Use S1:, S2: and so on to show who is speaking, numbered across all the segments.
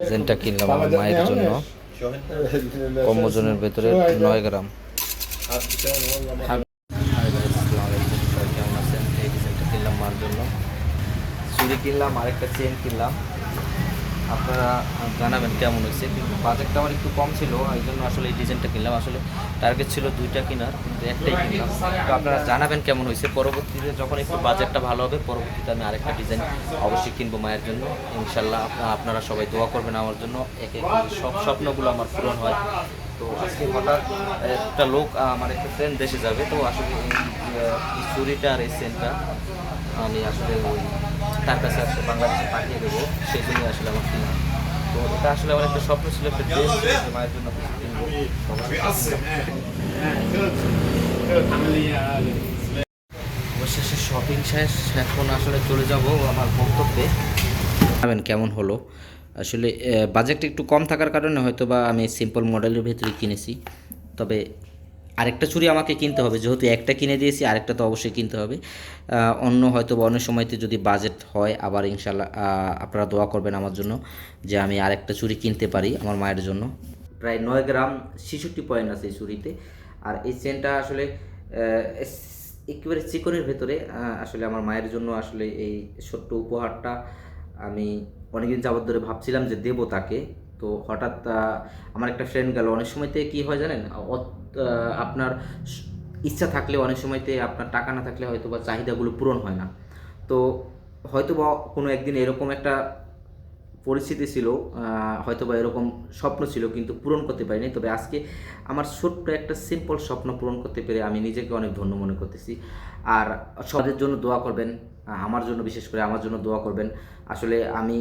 S1: জেনটা কিনলাম আমার মায়ের জন্য কম ওজনের ভেতরে নয় গ্রাম হাই ভাই, আসসালামু আলাইকুম। সবাই কেমন আছেন এই ডিজাইনটা কিনলাম মার জন্য চুড়ি কিনলাম আরেকটা চেন কিনলাম আপনারা জানাবেন কেমন হয়েছে, কিন্তু বাজেটটা আমার একটু কম ছিল এই জন্য আসলে এই ডিজাইনটা কিনলাম। আসলে টার্গেট ছিল দুইটা কেনার, কিন্তু একটাই কিনলাম। তো আপনারা জানাবেন কেমন হয়েছে, পরবর্তীতে যখন একটু বাজেটটা ভালো হবে, পরবর্তীতে আমি আরেকটা ডিজাইন অবশ্যই কিনবো মায়ের জন্য। ইনশাল্লাহ আপনারা সবাই দোয়া করবেন আমার জন্য, এক এক সব স্বপ্নগুলো আমার পূরণ হয়। তো আজকে হঠাৎ একটা লোক আমার একটা ফ্রেন্ড দেশে যাবে, তো আসলে এই চুরিটা আর এই সেন্টটা আমি আসলে ওই তার কাছে আসলে বাংলাদেশে পাঠিয়ে দেবো। সেই জন্যই আসলে আমার কিনা তো এটা আসলে আমার একটা স্বপ্ন ছিল, একটা ড্রেস মায়ের জন্য অবশেষে শপিং শেষ, এখন আসলে চলে যাব আমার গন্তব্যে। জানাবেন কেমন হলো? আসলে বাজেটটা একটু কম থাকার কারণে হয়তো বা আমি সিম্পল মডেলের ভেতরে কিনেছি। তবে আরেকটা ছুরি আমাকে কিনতে হবে। যেহেতু একটা কিনে দিয়েছি, আরেকটা তো অবশ্যই কিনতে হবে। অন্য হয়তো বা অন্য সময়তে যদি বাজেট হয়, আবার ইনশাল্লাহ আপনারা দোয়া করবেন আমার জন্য যে আমি আরেকটা ছুরি কিনতে পারি আমার মায়ের জন্য। প্রায় নয় গ্রাম ছেষট্টি পয়েন্ট আছে এই ছুরিতে আর এই চেনটা আসলে একেবারে চিকনের ভেতরে আসলে আমার মায়ের জন্য আসলে এই ছোট্ট উপহারটা আমি অনেকদিন যাবত ধরে ভাবছিলাম যে দেবো তাকে। তো হঠাৎ আমার একটা ফ্রেন্ড গেল। অনেক সময়তে কি হয় জানেন? আপনার ইচ্ছা থাকলে অনেক সময়তে আপনার টাকা না থাকলে হয়তো বা চাহিদাগুলো পূরণ হয় না। তো হয়তো বা কোনো একদিন এরকম একটা পরিস্থিতি ছিল হয়তো বা এরকম স্বপ্ন ছিল, কিন্তু পূরণ করতে পারিনি। তবে আজকে আমার ছোট্ট একটা সিম্পল স্বপ্ন পূরণ করতে পেরে আমি নিজেকে অনেক ধন্য মনে করতেছি। আর সবার জন্য দোয়া করবেন, আমার জন্য বিশেষ করে আমার জন্য দোয়া করবেন। আসলে আমি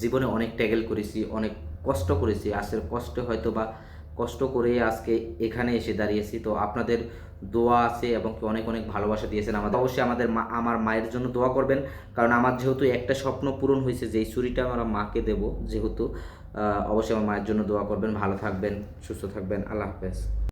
S1: জীবনে অনেক ট্যাগেল করেছি, অনেক কষ্ট করেছি। আসলে কষ্টে হয়তো বা কষ্ট করে আজকে এখানে এসে দাঁড়িয়েছি। তো আপনাদের দোয়া আছে এবং কি অনেক অনেক ভালোবাসা দিয়েছেন আমাদের। অবশ্যই আমাদের মা আমার মায়ের জন্য দোয়া করবেন। কারণ আমার যেহেতু একটা স্বপ্ন পূরণ হয়েছে যে এই ছুরিটা আমরা মাকে দেব যেহেতু অবশ্যই আমার মায়ের জন্য দোয়া করবেন। ভালো থাকবেন সুস্থ থাকবেন। আল্লাহ হাফেজ।